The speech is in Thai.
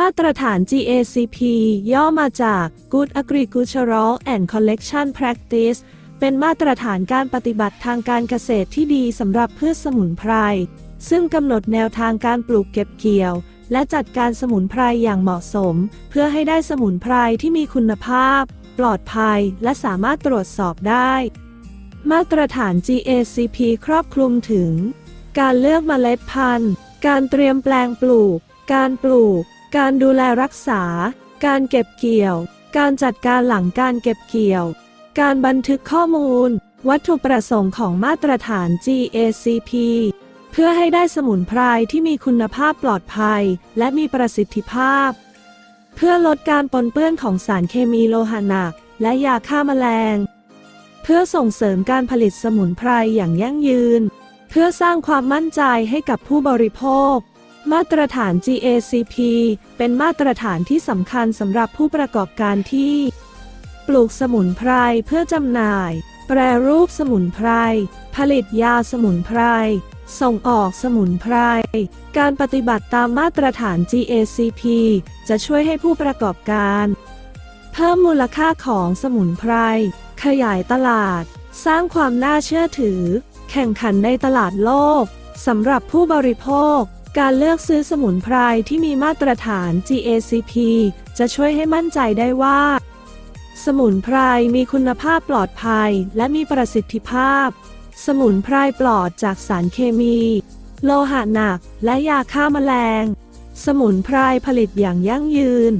มาตรฐาน GACP ย่อมาจาก Good Agricultural and Collection Practice เป็นมาตรฐานการปฏิบัติทางการเกษตรที่ดีสำหรับพืชสมุนไพร ซึ่งกำหนดแนวทางการปลูกเก็บเกี่ยว และจัดการสมุนไพรอย่างเหมาะสม เพื่อให้ได้สมุนไพรที่มีคุณภาพ ปลอดภัย และสามารถตรวจสอบได้ มาตรฐาน GACP ครอบคลุมถึง การเลือกเมล็ดพันธุ์ การเตรียมแปลงปลูก การปลูก การดูแลรักษา การเก็บเกี่ยว การจัดการหลังการเก็บเกี่ยว การบันทึกข้อมูล วัตถุประสงค์ของมาตรฐาน GACP เพื่อให้ได้สมุนไพรที่มีคุณภาพปลอดภัย และมีประสิทธิภาพ เพื่อลดการปนเปื้อนของสารเคมีโลหะหนัก และยาฆ่าแมลง เพื่อส่งเสริมการผลิตสมุนไพรอย่างยั่งยืน เพื่อสร้างความมั่นใจให้กับผู้บริโภค มาตรฐาน GACP เป็นมาตรฐานที่สำคัญสำหรับผู้ประกอบการที่ ปลูกสมุนไพรเพื่อจำหน่าย แปรรูปสมุนไพร ผลิตยาสมุนไพร ส่งออกสมุนไพร การปฏิบัติตามมาตรฐาน GACP จะช่วยให้ผู้ประกอบการ เพิ่มมูลค่าของสมุนไพร ขยายตลาด สร้างความน่าเชื่อถือ แข่งขันในตลาดโลกสำหรับผู้บริโภค การเลือกซื้อสมุนไพรที่มีมาตรฐาน GACP จะช่วยให้มั่นใจได้ว่า สมุนไพรมีคุณภาพปลอดภัยและมีประสิทธิภาพ สมุนไพรปลอดจากสารเคมี โลหะหนัก และยาฆ่าแมลง สมุนไพรผลิตอย่างยั่งยืน